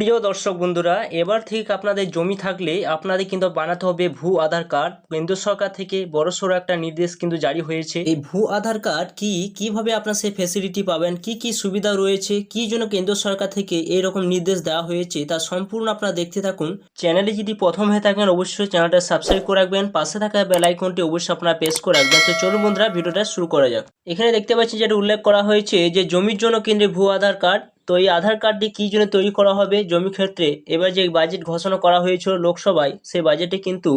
প্রিয় দর্শক বন্ধুরা, এবার থেকে আপনাদের জমি থাকলে আপনাদের কিন্তু বানাতে হবে ভূ আধার কার্ড। কেন্দ্র সরকার থেকে বড়সড় একটা নির্দেশ কিন্তু জারি হয়েছে। এই ভূ আধার কার্ড কি, কীভাবে আপনার সেই ফ্যাসিলিটি পাবেন, কি কি সুবিধা রয়েছে, কি জন্য কেন্দ্র সরকার থেকে এরকম নির্দেশ দেওয়া হয়েছে, তা সম্পূর্ণ আপনারা দেখতে থাকুন। চ্যানেলে যদি প্রথম হয়ে থাকেন, অবশ্যই চ্যানেলটা সাবস্ক্রাইব করে রাখবেন। পাশে থাকা বেল আইকনটি অবশ্যই আপনারা প্রেস করে রাখবেন। তো চলুন বন্ধুরা, ভিডিওটা শুরু করা যাক। এখানে দেখতে পাচ্ছি যেটা উল্লেখ করা হয়েছে যে, জমির জন্য কেন্দ্রে ভূ আধার কার্ড। তো এই আধার কার্ডটি কী জন্য তৈরি করা হবে জমি ক্ষেত্রে? এবার যে বাজেট ঘোষণা করা হয়েছিল লোকসভায়, সেই বাজেটে কিন্তু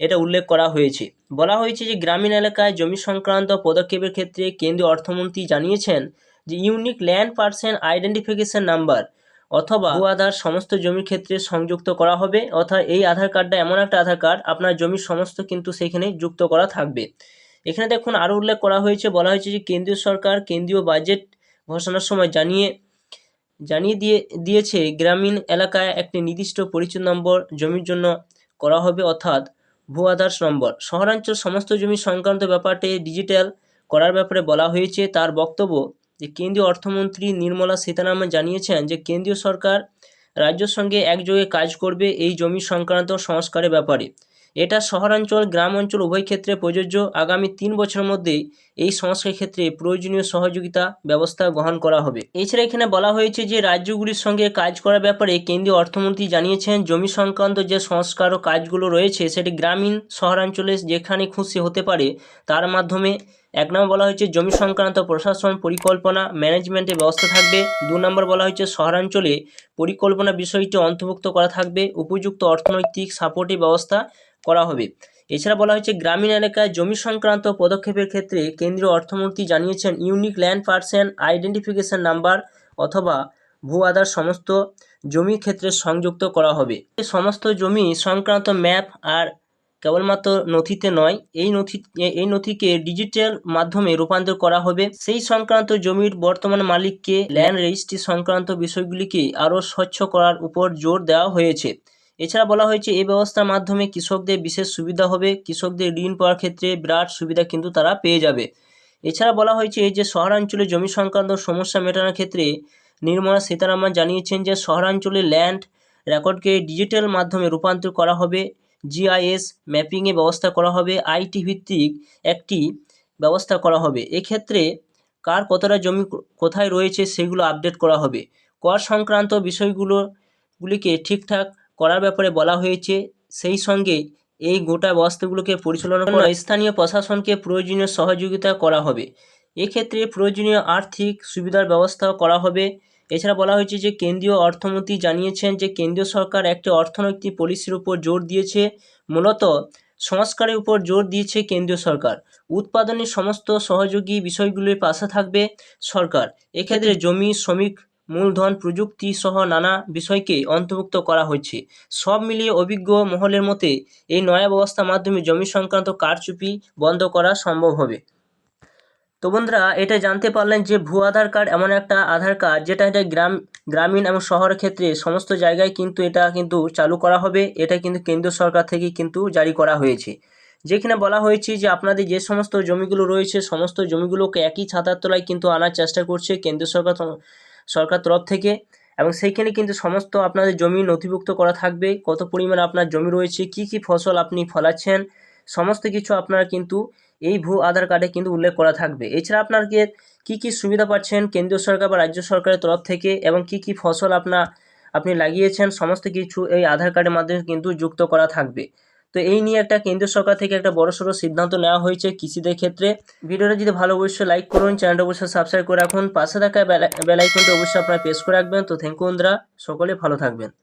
এটা উল্লেখ করা হয়েছে। বলা হয়েছে যে গ্রামীণ এলাকায় জমি সংক্রান্ত পদক্ষেপের ক্ষেত্রে কেন্দ্রীয় অর্থমন্ত্রী জানিয়েছেন যে unique land parcel identification number অথবা ভূ আধার সমস্ত জমির ক্ষেত্রে সংযুক্ত করা হবে। অর্থাৎ এই আধার কার্ডটা এমন একটা আধার কার্ড আপনার জমির সমস্ত কিন্তু সেখানে যুক্ত করা থাকবে। এখানে দেখুন আরও উল্লেখ করা হয়েছে, বলা হয়েছে যে কেন্দ্রীয় সরকার কেন্দ্রীয় বাজেট ঘোষণার সময় জানিয়ে জানিয়ে দিয়ে, দিয়েছে, গ্রামীণ এলাকায় একটি নির্দিষ্ট পরিচয় নম্বর জমির জন্য করা হবে, অর্থাৎ ভূ আধার নম্বর। শহরাঞ্চল সমস্ত জমি সংক্রান্ত ব্যাপারটি ডিজিটাল করার ব্যাপারে বলা হয়েছে। তার বক্তব্য যে, কেন্দ্রীয় অর্থমন্ত্রী নির্মলা সীতারামন জানিয়েছেন যে, কেন্দ্রীয় সরকার রাজ্যের সঙ্গে একযোগে কাজ করবে এই জমি সংক্রান্ত সংস্কারের ব্যাপারে। এটা শহরাঞ্চল গ্রাম অঞ্চল উভয় ক্ষেত্রে প্রযোজ্য। আগামী তিন বছরের মধ্যেই এই সংস্কার ক্ষেত্রে প্রয়োজনীয় সহযোগিতা ব্যবস্থা গ্রহণ করা হবে। এছাড়া এখানে বলা হয়েছে যে, রাজ্যগুলির সঙ্গে কাজ করার ব্যাপারে কেন্দ্রীয় অর্থমন্ত্রী জানিয়েছেন, জমি সংক্রান্ত যে সংস্কার ও কাজগুলো রয়েছে, সেটি গ্রামীণ শহরাঞ্চলে যেখানে খুশি হতে পারে, তার মাধ্যমে এক নম্বর বলা হয়েছে, জমি সংক্রান্ত প্রশাসন পরিকল্পনা ম্যানেজমেন্টের ব্যবস্থা থাকবে। দু নম্বর বলা হয়েছে, শহরাঞ্চলে পরিকল্পনা বিষয়টি অন্তর্ভুক্ত করা থাকবে। উপযুক্ত অর্থনৈতিক সাপোর্টের ব্যবস্থা করা হবে। এছাড়া বলা হয়েছে, গ্রামীণ এলাকায় জমি সংক্রান্ত পদক্ষেপের ক্ষেত্রে কেন্দ্রীয় অর্থমন্ত্রী জানিয়েছেন unique land parcel identification number অথবা ভূ আধার সমস্ত জমির ক্ষেত্রে সংযুক্ত করা হবে। সমস্ত জমি সংক্রান্ত ম্যাপ আর কেবলমাত্র নথিতে নয়, এই নথি এই নথিকে ডিজিটাল মাধ্যমে রূপান্তর করা হবে। সেই সংক্রান্ত জমির বর্তমান মালিককে ল্যান্ড রেজিস্ট্রি সংক্রান্ত বিষয়গুলিকে আরও স্বচ্ছ করার উপর জোর দেওয়া হয়েছে। এছাড়া বলা হয়েছে এই ব্যবস্থার মাধ্যমে কৃষকদের বিশেষ সুবিধা হবে। কৃষকদের ঋণ পাওয়ার ক্ষেত্রে বিরাট সুবিধা কিন্তু তারা পেয়ে যাবে। এছাড়া বলা হয়েছে এই যে, শহরাঞ্চলে জমি সংক্রান্ত সমস্যা মেটানোর ক্ষেত্রে নির্মলা সীতারামন জানিয়েছেন যে, শহরাঞ্চলে ল্যান্ড রেকর্ডকে ডিজিটাল মাধ্যমে রূপান্তর করা হবে। জিআইএস ম্যাপিংয়ের ব্যবস্থা করা হবে আইটি ভিত্তিক একটি ব্যবস্থা করা হবে। এক্ষেত্রে কার কতটা জমি কোথায় রয়েছে সেগুলো আপডেট করা হবে। কর সংক্রান্ত বিষয়গুলো গুলিকে ঠিকঠাক করার ব্যাপারে বলা হয়েছে। সেই সঙ্গে এই গোটা ব্যবস্থাগুলোকে পরিচালনা করা স্থানীয় প্রশাসনকে প্রয়োজনীয় সহযোগিতা করা হবে। এক্ষেত্রে প্রয়োজনীয় আর্থিক সুবিধার ব্যবস্থাও করা হবে। এছাড়া বলা হয়েছে যে কেন্দ্রীয় অর্থমন্ত্রী জানিয়েছেন যে কেন্দ্রীয় সরকার একটি অর্থনৈতিক পলিসির উপর জোর দিয়েছে। মূলত সংস্কারের উপর জোর দিয়েছে কেন্দ্রীয় সরকার। উৎপাদনের সমস্ত সহযোগী বিষয়গুলির পাশে থাকবে সরকার। এক্ষেত্রে জমি, শ্রমিক, মূলধন, প্রযুক্তি সহ নানা বিষয়কে অন্তর্ভুক্ত করা হয়েছে। সব মিলিয়ে অভিজ্ঞ মহলের মতে, এই নয়া ব্যবস্থার মাধ্যমে জমি সংক্রান্ত কারচুপি বন্ধ করা সম্ভব হবে। তো বন্ধুরা এটা জানতে পারলেন যে ভূ আধার কার্ড এমন একটা আধার কার্ড, যেটা এটা গ্রাম, গ্রামীণ এবং শহরের ক্ষেত্রে সমস্ত জায়গায় কিন্তু এটা কিন্তু চালু করা হবে। এটা কিন্তু কেন্দ্র সরকার থেকে কিন্তু জারি করা হয়েছে। যেখানে বলা হয়েছে যে আপনাদের যে সমস্ত জমিগুলো রয়েছে, সমস্ত জমিগুলোকে একই ছাতার তলায় কিন্তু আনার চেষ্টা করছে কেন্দ্র সরকার সরকার তরফ থেকে। এবং সেইখানে কিন্তু সমস্ত আপনাদের জমি নথিভুক্ত করা থাকবে। কত পরিমাণ আপনার জমি রয়েছে, কি কি ফসল আপনি ফলাচ্ছেন সমস্ত কিছু আপনারা কিন্তু এই ভূ আধার কার্ডে কিন্তু উল্লেখ করা থাকবে। এছাড়া আপনাকে কি কি সুবিধা পাচ্ছেন কেন্দ্রীয় সরকার বা রাজ্য সরকারের তরফ থেকে এবং কি কি ফসল আপনা আপনি লাগিয়েছেন, সমস্ত কিছু এই আধার কার্ডের মাধ্যমে কিন্তু যুক্ত করা থাকবে। তো এই নিয়ে একটা কেন্দ্র সরকার থেকে একটা বড় সড়ো সিদ্ধান্ত নেওয়া হয়েছে কৃষিদের ক্ষেত্রে। ভিডিওটা যদি ভালো অবশ্যই লাইক করুন চ্যানেলটা অবশ্যই সাবস্ক্রাইব করে রাখুন। পাশে থাকা বেলাইকনটা অবশ্যই আপনারা প্রেস করে রাখবেন। তো থ্যাংক ইউ বন্ধুরা, সকলে ভালো থাকবেন।